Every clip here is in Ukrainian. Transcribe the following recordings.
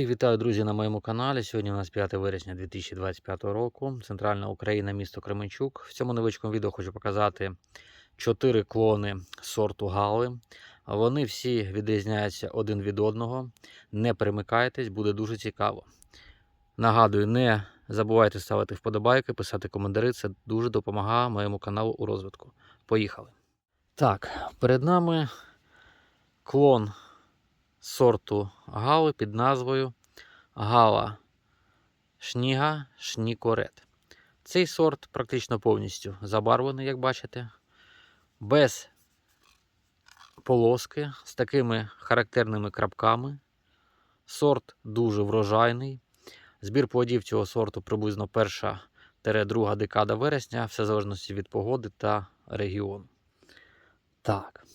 Всіх вітаю, друзі, на моєму каналі. Сьогодні у нас 5 вересня 2025 року. Центральна Україна, місто Кременчук. В цьому невеличкому відео хочу показати 4 клони сорту Гали. Вони всі відрізняються один від одного. Не перемикайтесь, буде дуже цікаво. Нагадую, не забувайте ставити вподобайки, писати коментарі. Це дуже допомагає моєму каналу у розвитку. Поїхали. Так, перед нами клон сорту Гали під назвою Гала Шніга Шнікорет. Цей сорт практично повністю забарвлений, як бачите, без полоски, з такими характерними крапками. Сорт дуже врожайний. Збір плодів цього сорту приблизно перша друга декада вересня, все залежності від погоди та регіону. Так.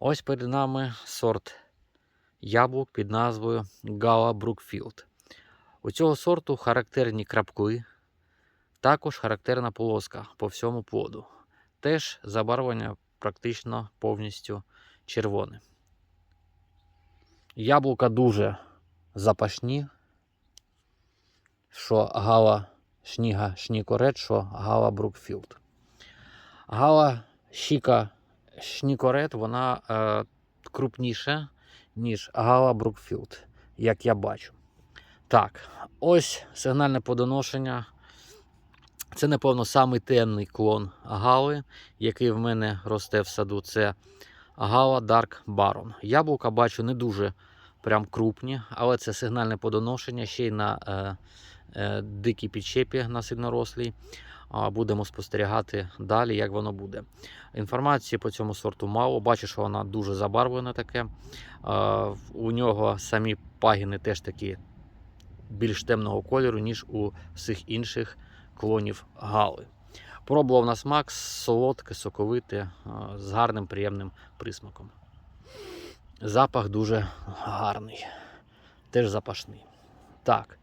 Ось перед нами сорт яблук під назвою Гала Брукфілд. У цього сорту характерні крапки, також характерна полоска по всьому плоду. Теж забарвлення практично повністю червоне. Яблука дуже запашні, що гала шніга шнікорет, що гала Брукфілд. Гала Шіка Шнікорет, вона е, крупніша, ніж Гала Брукфілд, як я бачу. Так, ось сигнальне подоношення. Це, напевно, самий темний клон Гали, який в мене росте в саду. Це Гала Dark Baron. Яблука бачу не дуже прям крупні, але це сигнальне подоношення ще й на е, е, дикій підчепі на сильнорослій. Будемо спостерігати далі, як воно буде. Інформації по цьому сорту мало. Бачу, що вона дуже забарвлена таке. У нього самі пагіни теж такі більш темного кольору, ніж у всіх інших клонів гали. Пробував на смак солодке, соковите, з гарним приємним присмаком. Запах дуже гарний, теж запашний. Так.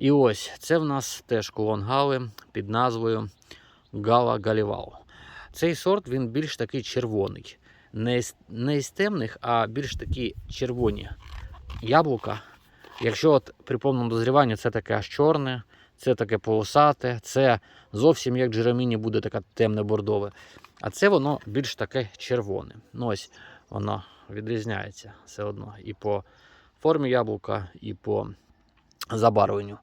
І ось це в нас теж колон гали під назвою Гала Галівал. Цей сорт він більш такий червоний. Не із, не із темних, а більш такі червоні яблука. Якщо от при повному дозріванні це таке аж чорне, це таке полосате, це зовсім як джереміні буде таке темне бордове. А це воно більш таке червоне. Ну ось Воно відрізняється все одно і по формі яблука, і по забарвленню.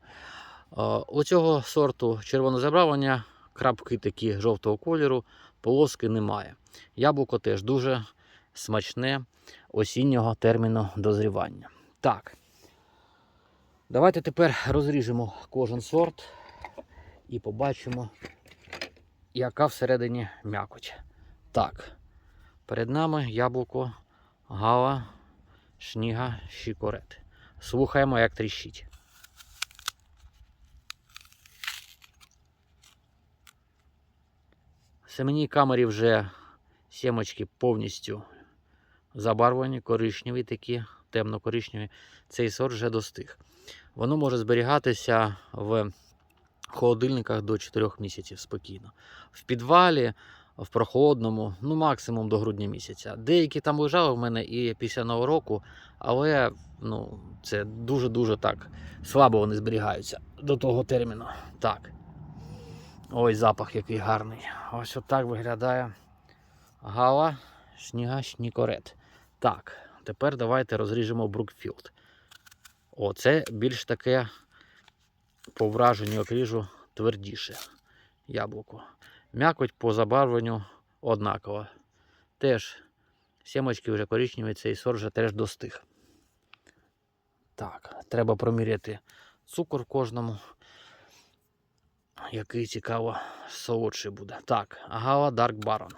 У цього сорту червоне забарвлення, крапки такі жовтого кольору, полоски немає. Яблуко теж дуже смачне осіннього терміну дозрівання. Так, давайте тепер розріжемо кожен сорт і побачимо, яка всередині м'якоть. Так, перед нами яблуко Гала Шніга Шікорет. Слухаємо, як тріщить. Семенній камері вже сімочки повністю забарвлені, коричневі такі, темно-коричневі. Цей сорт вже достиг. Воно може зберігатися в холодильниках до 4 місяців спокійно. В підвалі, в прохолодному, ну максимум до грудня місяця. Деякі там лежали в мене і після нового року, але ну, це дуже-дуже так слабо вони зберігаються до того терміну. Так. Ой, запах який гарний. Ось отак виглядає гала шніга шнікорет. Так, тепер давайте розріжемо Брукфілд. О, це більш таке по враженню окріжу твердіше яблуко. М'якоть по забарвленню однакова. Теж сімочки вже коричневі, цей сорт вже теж достиг. Так, треба проміряти цукор кожному який цікаво солодший буде. Так, Гала Dark Baron.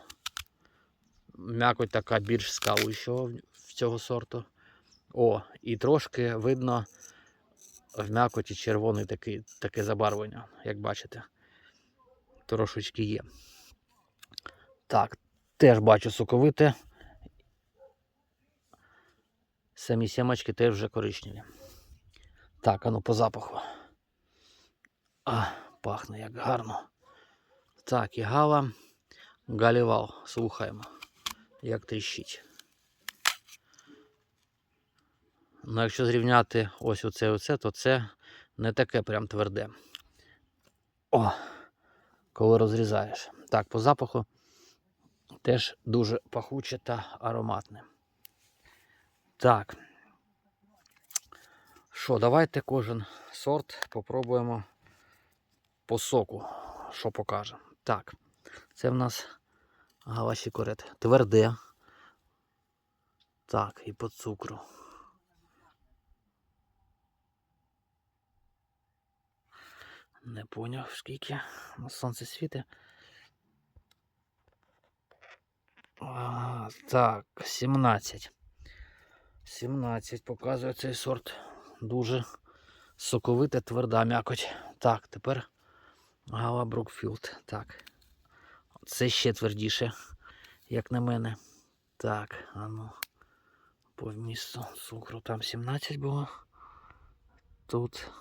М'якоть така більш скалущого в цього сорту. О, і трошки видно в м'якоті червоний такий, таке забарвлення, як бачите. Трошечки є. Так, теж бачу соковите. Самі сімочки теж вже коричневі. Так, а ну по запаху. А пахне як гарно. Так, і гала галівал. Слухаємо, як тріщить. Ну, якщо зрівняти ось оце, і оце, то це не таке прям тверде. О, коли розрізаєш. Так, по запаху теж дуже пахуче та ароматне. Так. Що, давайте кожен сорт попробуємо по соку, що покаже. Так, це в нас галаші корет. Тверде. Так, і по цукру. Не поняв, скільки на сонце світить. А, так, 17. 17 показує цей сорт. Дуже соковита, тверда м'якоть. Так, тепер Гала Брукфілд. Так. Це ще твердіше, як на мене. Так, а ну. По вмісту цукру там 17 було. Тут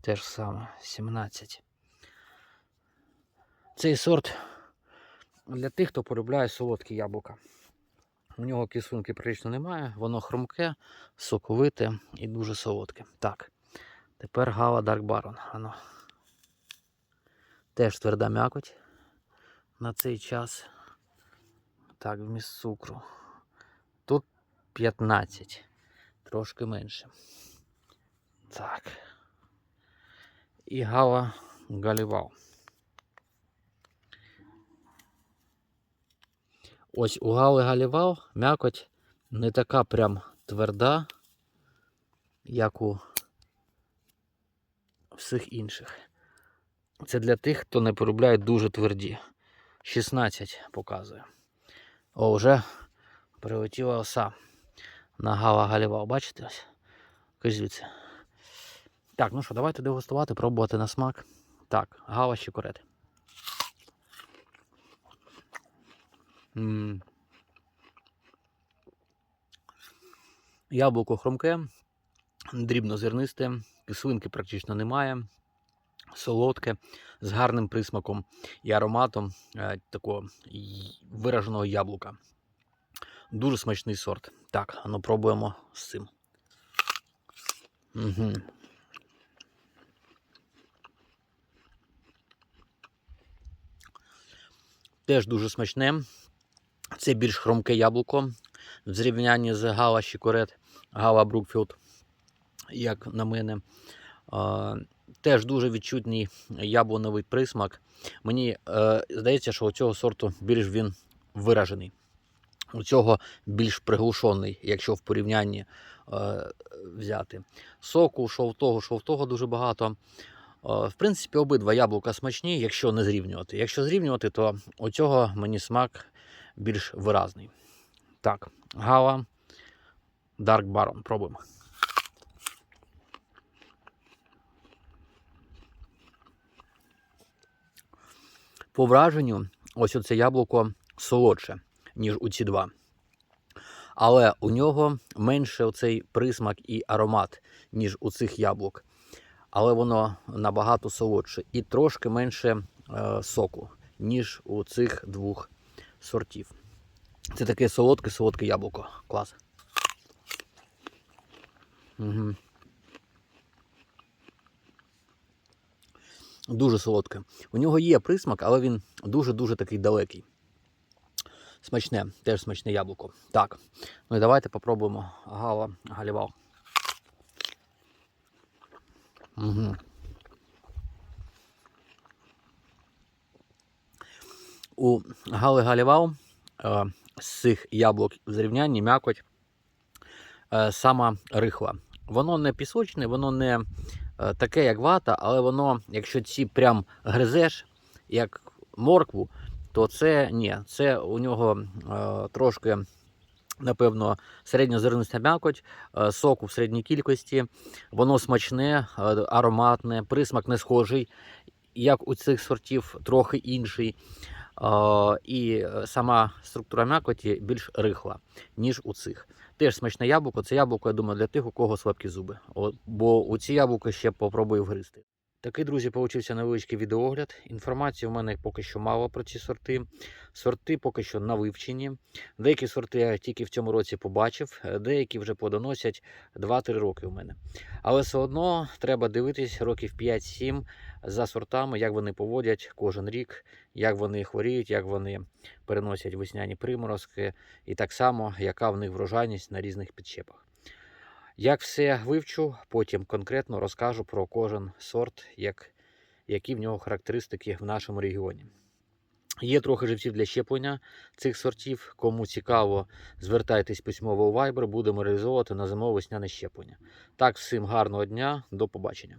те ж саме 17. Цей сорт для тих, хто полюбляє солодкі яблука. У нього кислинки практично немає, воно хрумке, соковите і дуже солодке. Так, тепер Гала Dark Baron. Ано. Теж тверда м'якоть на цей час. Так, вміст цукру. Тут 15, трошки менше. Так. І Гала Галівал. Ось у Гали Галівал м'якоть не така прям тверда, як у всіх інших. Це для тих, хто не полюбляє дуже тверді. 16 показує. О, вже прилетіла оса на Гала Галівал. Бачите ось? Звідси. Так, ну що, давайте дегустувати, пробувати на смак. Так, Гала щекорет. М. Яблуко хромке, дрібнозернисте, кислинки практично немає. Солодке, з гарним присмаком і ароматом е, такого вираженого яблука. Дуже смачний сорт. Так, ну пробуємо з цим. Угу. Теж дуже смачне. Це більш хромке яблуко в зрівнянні з Гала Щікорет, Гала Брукфілд, як на мене. Теж дуже відчутний яблуновий присмак. Мені е, здається, що у цього сорту більш він виражений. У цього більш приглушений, якщо в порівнянні е, взяти. Соку, шовтого, шовтого дуже багато. Е, В принципі, обидва яблука смачні, якщо не зрівнювати. Якщо зрівнювати, то у цього мені смак більш виразний. Так, Гала Dark Baron. Пробуємо. По враженню, ось оце яблуко солодше, ніж у ці два. Але у нього менше оцей присмак і аромат, ніж у цих яблук. Але воно набагато солодше і трошки менше е, соку, ніж у цих двох сортів. Це таке солодке, солодке яблуко. Клас. Угу. Дуже солодке. У нього є присмак, але він дуже-дуже такий далекий. Смачне, теж смачне яблуко. Так. Ну і давайте попробуємо гала галівал. Угу. У гали галівал е, з цих яблук в зрівнянні м'якоть е, сама рихла. Воно не пісочне, воно не таке, як вата, але воно, якщо ці прям гризеш, як моркву, то це ні, це у нього е, трошки, напевно, середньозерниста м'якоть, е, соку в середній кількості, воно смачне, е, ароматне, присмак не схожий, як у цих сортів, трохи інший. І е, сама структура м'якоті більш рихла, ніж у цих. Теж смачне яблуко. Це яблуко, я думаю, для тих, у кого слабкі зуби. Бо у ці яблука ще попробую вгризти. Такий, друзі, получився невеличкий відеогляд. Інформації в мене поки що мало про ці сорти. Сорти поки що на вивченні. Деякі сорти я тільки в цьому році побачив, деякі вже плодоносять 2-3 роки у мене. Але все одно треба дивитись років 5-7 за сортами, як вони поводять кожен рік, як вони хворіють, як вони переносять весняні приморозки, і так само, яка в них врожайність на різних підщепах. Як все вивчу, потім конкретно розкажу про кожен сорт, як, які в нього характеристики в нашому регіоні. Є трохи живців для щеплення цих сортів. Кому цікаво, звертайтесь письмово у Viber, будемо реалізовувати на зимово-весняне щеплення. Так, всім гарного дня, до побачення.